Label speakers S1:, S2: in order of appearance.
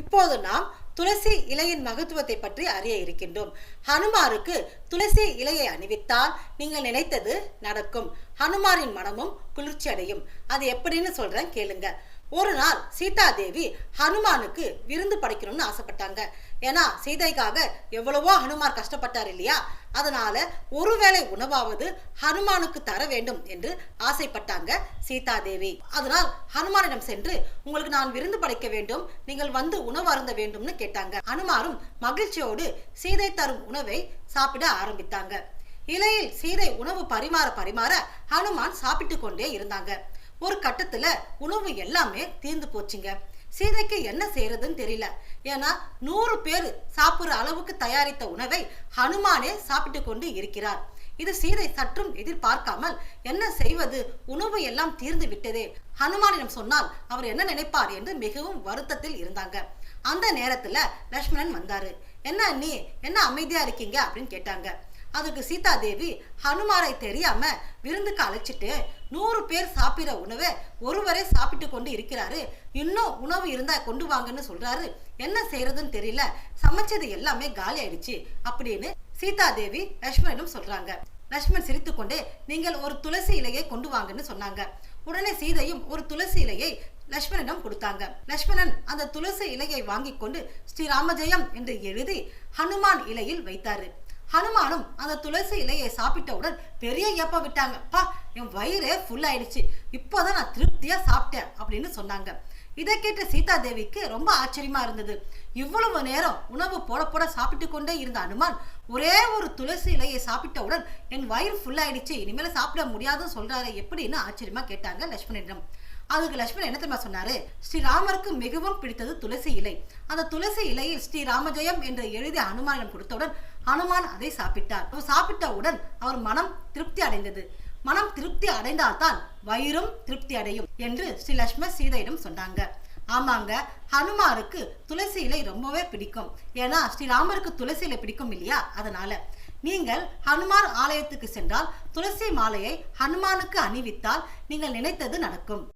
S1: இப்போது நாம் துளசி இலையின் மகத்துவத்தை பற்றி அறிய இருக்கின்றோம். ஹனுமாருக்கு துளசி இலையை அணிவித்தால் நீங்கள் நினைத்தது நடக்கும். ஹனுமாரின் மனமும் குளிர்ச்சி அடையும் அது எப்படின்னு சொல்றேன் கேளுங்க. ஒரு நாள் சீதா தேவி ஹனுமானுக்கு விருந்து படைக்கணும்னு ஆசைப்பட்டாங்க. ஏன்னா சீதைக்காக எவ்வளவோ ஹனுமார் கஷ்டப்பட்டார் இல்லையா? அதனால ஒருவேளை உணவாவது ஹனுமானுக்கு தர வேண்டும் என்று ஆசைப்பட்டாங்க சீதா தேவி அதனால் ஹனுமானிடம் சென்று உங்களுக்கு நான் விருந்து படைக்க வேண்டும் நீங்கள் வந்து உணவு அருந்த வேண்டும்னு கேட்டாங்க ஹனுமாரும் மகிழ்ச்சியோடு சீதை தரும் உணவை சாப்பிட ஆரம்பித்தாங்க. இலையில் சீதை உணவு பரிமாற பரிமாற ஹனுமான் சாப்பிட்டு கொண்டே இருந்தாங்க. ஒரு கட்டத்துல உணவு எல்லாமே தீர்ந்து போச்சுங்க. சீதைக்கு என்ன செய்யறதுன்னு தெரியல. ஏன்னா நூறு பேர் சாப்பிடுற அளவுக்கு தயாரித்த உணவை ஹனுமானே சாப்பிட்டு கொண்டு இருக்கிறார். இது சீதை சற்றும் எதிர்பார்க்காமல் என்ன செய்வது? உணவு எல்லாம் தீர்ந்து விட்டதே. ஹனுமானிடம் சொன்னால் அவர் என்ன நினைப்பார் என்று மிகவும் வருத்தத்தில் இருந்தாங்க. அந்த நேரத்துல லக்ஷ்மணன் வந்தாரு. என்ன நீ என்ன அமைதியா இருக்கீங்க? அப்படின்னு கேட்டாங்க. அதுக்கு சீதா தேவி ஹனுமாரை தெரியாம விருந்துக்கு அழைச்சிட்டு நூறு பேர் சாப்பிடுற உணவை ஒருவரே சாப்பிட்டு கொண்டு இருக்கிறாரு. இன்னும் உணவு இருந்தா கொண்டு வாங்கன்னு சொல்றாரு. என்ன செய்யறதுன்னு தெரியல. சமைச்சது எல்லாமே காலி ஆயிடுச்சு அப்படின்னு சீதா தேவி லக்ஷ்மணனும் சொல்றாங்க. லக்ஷ்மண் சிரித்துக்கொண்டே நீங்கள் ஒரு துளசி இலையை கொண்டு வாங்கன்னு சொன்னாங்க. உடனே சீதையும் ஒரு துளசி இலையை லக்ஷ்மணனிடம் கொடுத்தாங்க. லக்ஷ்மணன் அந்த துளசி இலையை வாங்கி கொண்டு ஸ்ரீ ராமஜெயம் என்று எழுதி ஹனுமான் இலையில் வைத்தாரு. ஹனுமானும் அந்த துளசி இலையை சாப்பிட்டவுடன் பெரிய ஏப்ப விட்டாங்க பா என் வயிறே ஃபுல் ஆயிடுச்சு. இப்போதான் நான் திருப்தியா சாப்பிட்டேன் அப்படின்னு சொன்னாங்க. இதை கேட்ட சீதா தேவிக்கு ரொம்ப ஆச்சரியமா இருந்தது. இவ்வளவு நேரம் உணவு போட போட சாப்பிட்டு கொண்டே இருந்த அனுமான் ஒரே ஒரு துளசி இலையை சாப்பிட்டவுடன் என் வயிறு ஃபுல் ஆயிடுச்சு. இனிமேல சாப்பிட முடியாதுன்னு சொல்றாரு எப்படின்னு ஆச்சரியமா கேட்டாங்க லட்சுமணனிடம். அதுக்கு லட்சுமணன் என்ன தெரியுமா சொன்னாரு? ஸ்ரீராமருக்கு மிகவும் பிடித்தது துளசி இலை. அந்த துளசி இலையில் ஸ்ரீராமஜெயம் என்று எழுதி அனுமானிடம் கொடுத்தவுடன் ஹனுமான் அதை சாப்பிட்டார். அவர் சாப்பிட்டவுடன் அவர் மனம் திருப்தி அடைந்தது. மனம் திருப்தி அடைந்தால்தான் வயிறும் திருப்தி அடையும் என்று ஸ்ரீ லட்சுமண சீதையிடம் சொன்னாங்க. ஆமாங்க ஹனுமாருக்கு துளசி இலை ரொம்பவே பிடிக்கும். ஏன்னா ஸ்ரீராமருக்கு துளசி இலை பிடிக்கும் இல்லையா? அதனால. நீங்கள் ஹனுமார் ஆலயத்துக்கு சென்றால் துளசி மாலையை ஹனுமானுக்கு அணிவித்தால் நீங்கள் நினைத்தது நடக்கும்.